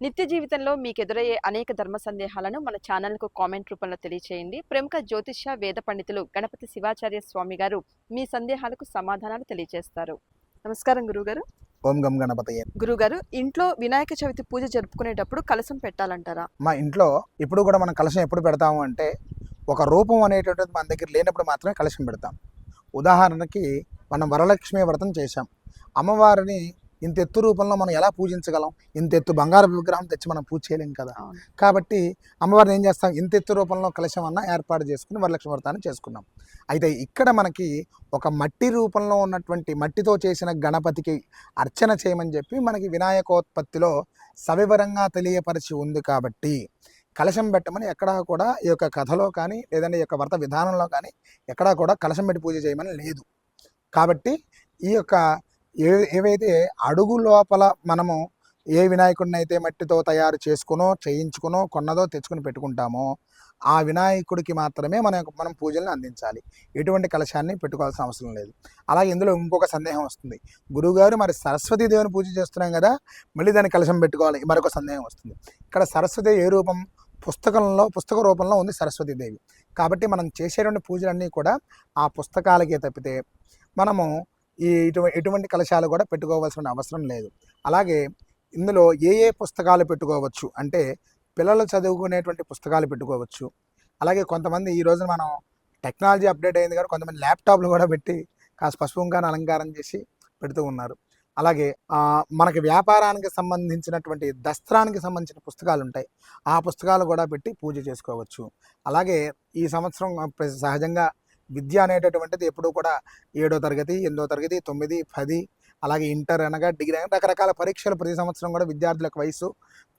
నిత్య జీవితంలో మీకు ఎదురయ్యే అనేక ధర్మ సందేహాలను మన ఛానల్కు కామెంట్ రూపంలో తెలియచేయండి. ప్రముఖ జ్యోతిష్య వేద పండితులు గణపతి శివాచార్య స్వామి గారు మీ సందేహాలకు సమాధానాలు తెలియజేస్తారు నమస్కారం గురుగారు ఓం గం గణపతయ్య గురుగారు ఇంట్లో వినాయక చవితి పూజ జరుపుకునేటప్పుడు కలసం పెట్టాలంటారా? మా ఇంట్లో ఇప్పుడు కూడా మనం కలశం ఎప్పుడు పెడతాము అంటే ఒక రూపం అనేటువంటిది మన దగ్గర లేనప్పుడు మాత్రమే కలశం పెడతాం. ఉదాహరణకి మనం వరలక్ష్మి వ్రతం చేశాం. అమ్మవారిని ఇంత ఎత్తు రూపంలో మనం ఎలా పూజించగలం? ఇంత ఎత్తు బంగారు విగ్రహం తెచ్చి మనం పూజ చేయలేం కదా. కాబట్టి అమ్మవారిని ఏం చేస్తాం? ఇంత ఎత్తు రూపంలో కలశం అన్న ఏర్పాటు చేసుకుని వరలక్ష్మి వ్రతాన్ని చేసుకున్నాం. అయితే ఇక్కడ మనకి ఒక మట్టి రూపంలో ఉన్నటువంటి మట్టితో చేసిన గణపతికి అర్చన చేయమని చెప్పి మనకి వినాయకోత్పత్తిలో సవివరంగా తెలియపరిచి ఉంది కాబట్టి కలశం పెట్టమని ఎక్కడా కూడా ఈ యొక్క కథలో కానీ లేదంటే ఈ యొక్క వ్రత విధానంలో కానీ ఎక్కడా కూడా కలశం పెట్టి పూజ చేయమని లేదు. కాబట్టి ఈ యొక్క ఏ ఏవైతే అడుగు లోపల మనము ఏ వినాయకుడిని అయితే మట్టితో తయారు చేసుకునో చేయించుకునో కొన్నదో తెచ్చుకుని పెట్టుకుంటామో ఆ వినాయకుడికి మాత్రమే మన మనం పూజలను అందించాలి. ఎటువంటి కలశాన్ని పెట్టుకోవాల్సిన అవసరం లేదు. అలాగే ఇందులో ఇంకొక సందేహం వస్తుంది. గురువుగారు మరి సరస్వతీ దేవుని పూజ చేస్తున్నాం కదా మళ్ళీ దాన్ని కలశం పెట్టుకోవాలి. మరొక సందేహం వస్తుంది. ఇక్కడ సరస్వతి ఏ రూపం? పుస్తకంలో పుస్తక రూపంలో ఉంది సరస్వతీదేవి కాబట్టి మనం చేసేటువంటి పూజలన్నీ కూడా ఆ పుస్తకాలకే తప్పితే మనము ఈ ఇటువంటి ఎటువంటి కలశాలు కూడా పెట్టుకోవాల్సిన అవసరం లేదు. అలాగే ఇందులో ఏ ఏ పుస్తకాలు పెట్టుకోవచ్చు అంటే పిల్లలు చదువుకునేటువంటి పుస్తకాలు పెట్టుకోవచ్చు. అలాగే కొంతమంది ఈ రోజున మనం టెక్నాలజీ అప్డేట్ అయింది కానీ కొంతమంది ల్యాప్టాప్లు కూడా పెట్టి కాస్త పసుపుగా అలంకారం చేసి పెడుతూ ఉన్నారు. అలాగే మనకి వ్యాపారానికి సంబంధించినటువంటి దస్త్రానికి సంబంధించిన పుస్తకాలు ఉంటాయి. ఆ పుస్తకాలు కూడా పెట్టి పూజ చేసుకోవచ్చు. అలాగే ఈ సంవత్సరం సహజంగా విద్య అనేటటువంటిది ఎప్పుడూ కూడా ఏడో తరగతి ఎనిమిదో తరగతి తొమ్మిది పది అలాగే ఇంటర్ అనగా డిగ్రీ అనగా రకరకాల పరీక్షలు ప్రతి సంవత్సరం కూడా విద్యార్థులకు వయసు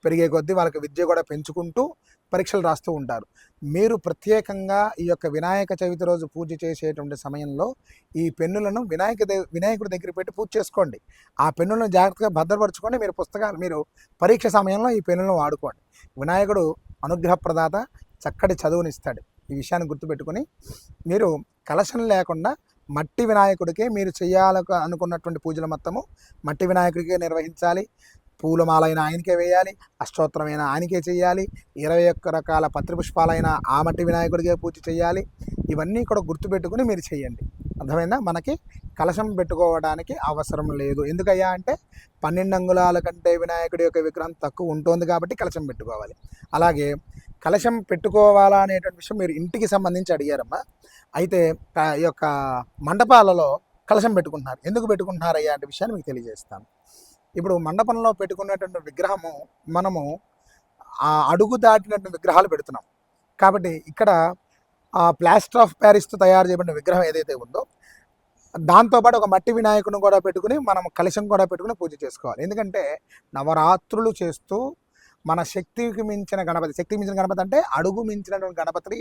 పెరిగే కొద్దీ వాళ్ళకి విద్య కూడా పెంచుకుంటూ పరీక్షలు రాస్తూ ఉంటారు. మీరు ప్రత్యేకంగా ఈ యొక్క వినాయక చవితి రోజు పూజ చేసేటువంటి సమయంలో ఈ పెన్నులను వినాయక దే వినాయకుడి దగ్గర పెట్టి పూజ చేసుకోండి. ఆ పెన్నులను జాగ్రత్తగా భద్రపరచుకోండి. మీరు పుస్తకాలు మీరు పరీక్ష సమయంలో ఈ పెన్నులను వాడుకోండి. వినాయకుడు అనుగ్రహప్రదాత చక్కటి చదువునిస్తాడు. ఈ విషయాన్ని గుర్తుపెట్టుకొని మీరు కలశం లేకుండా మట్టి వినాయకుడికే మీరు చేయాల అనుకున్నటువంటి పూజలు మొత్తము మట్టి వినాయకుడికే నిర్వహించాలి. పూలమాలైన ఆయనకే వేయాలి. అష్టోత్తరమైన ఆయనకే చేయాలి. ఇరవై ఒక్క రకాల పత్రిపుష్పాలైన ఆ మట్టి వినాయకుడికే పూజ చేయాలి. ఇవన్నీ కూడా గుర్తుపెట్టుకుని మీరు చేయండి. అర్థమైందా? మనకి కలశం పెట్టుకోవడానికి అవసరం లేదు. ఎందుకయ్యా అంటే పన్నెండు అంగుళాల కంటే వినాయకుడి యొక్క విగ్రహం తక్కువ ఉంటుంది కాబట్టి కలశం పెట్టుకోవాలి. అలాగే కలశం పెట్టుకోవాలా అనేటువంటి విషయం మీరు ఇంటికి సంబంధించి అడిగారమ్మా. అయితే ఈ యొక్క మండపాలలో కలశం పెట్టుకుంటున్నారు. ఎందుకు పెట్టుకుంటున్నారు అయ్యా అంటే విషయాన్ని మీకు తెలియజేస్తాను. ఇప్పుడు మండపంలో పెట్టుకునేటువంటి విగ్రహము మనము ఆ అడుగు దాటినటువంటి విగ్రహాలు పెడుతున్నాం. కాబట్టి ఇక్కడ ఆ ప్లాస్టర్ ఆఫ్ ప్యారిస్తో తయారు చేయబడిన విగ్రహం ఏదైతే ఉందో దాంతోపాటు ఒక మట్టి వినాయకుని కూడా పెట్టుకుని మనం కలశం కూడా పెట్టుకుని పూజ చేసుకోవాలి. ఎందుకంటే నవరాత్రులు చేస్తూ మన శక్తికి మించిన గణపతి శక్తికి మించిన గణపతి అంటే అడుగు మించినటువంటి గణపతిని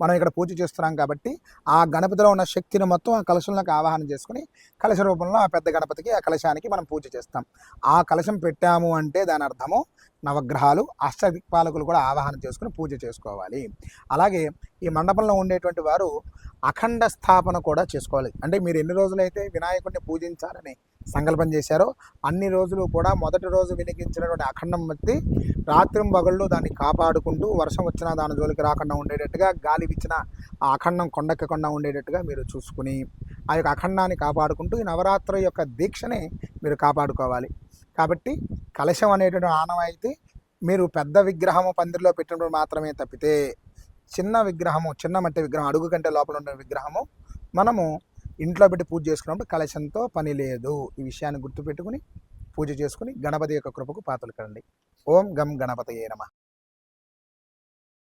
మనం ఇక్కడ పూజ చేస్తున్నాం కాబట్టి ఆ గణపతిలో ఉన్న శక్తిని మొత్తం ఆ కలశంలోకి ఆవాహన చేసుకుని కలశ రూపంలో ఆ పెద్ద గణపతికి ఆ కలశానికి మనం పూజ చేస్తాం. ఆ కలశం పెట్టాము అంటే దాని అర్థము నవగ్రహాలు అష్టదిక్పాలకులు కూడా ఆవాహన చేసుకుని పూజ చేసుకోవాలి. అలాగే ఈ మండపంలో ఉండేటువంటి వారు అఖండ స్థాపన కూడా చేసుకోవాలి. అంటే మీరు ఎన్ని రోజులైతే వినాయకుడిని పూజించాలని సంకల్పం చేశారో అన్ని రోజులు కూడా మొదటి రోజు వినిగించినటువంటి అఖండం బట్టి రాత్రి పగళ్ళు దాన్ని కాపాడుకుంటూ వర్షం వచ్చినా దాని జోలికి రాకుండా ఉండేటట్టుగా గాలి విచ్చిన ఆ అఖండం కొండెక్కకుండా ఉండేటట్టుగా మీరు చూసుకుని ఆ యొక్క అఖండాన్ని కాపాడుకుంటూ ఈ నవరాత్రి యొక్క దీక్షని మీరు కాపాడుకోవాలి. కాబట్టి కలశం అనేటువంటి అయితే మీరు పెద్ద విగ్రహము పందిరిలో పెట్టినప్పుడు మాత్రమే తప్పితే చిన్న విగ్రహము చిన్న మట్టి విగ్రహం అడుగు కంటే లోపల ఉండే విగ్రహము మనము ఇంట్లో పెట్టి పూజ చేసుకున్నప్పుడు కలశంతో పని లేదు. ఈ విషయాన్ని గుర్తుపెట్టుకుని పూజ చేసుకుని గణపతి యొక్క కృపకు పాత్రలు కండి ఓం గం గణపతయే నమ.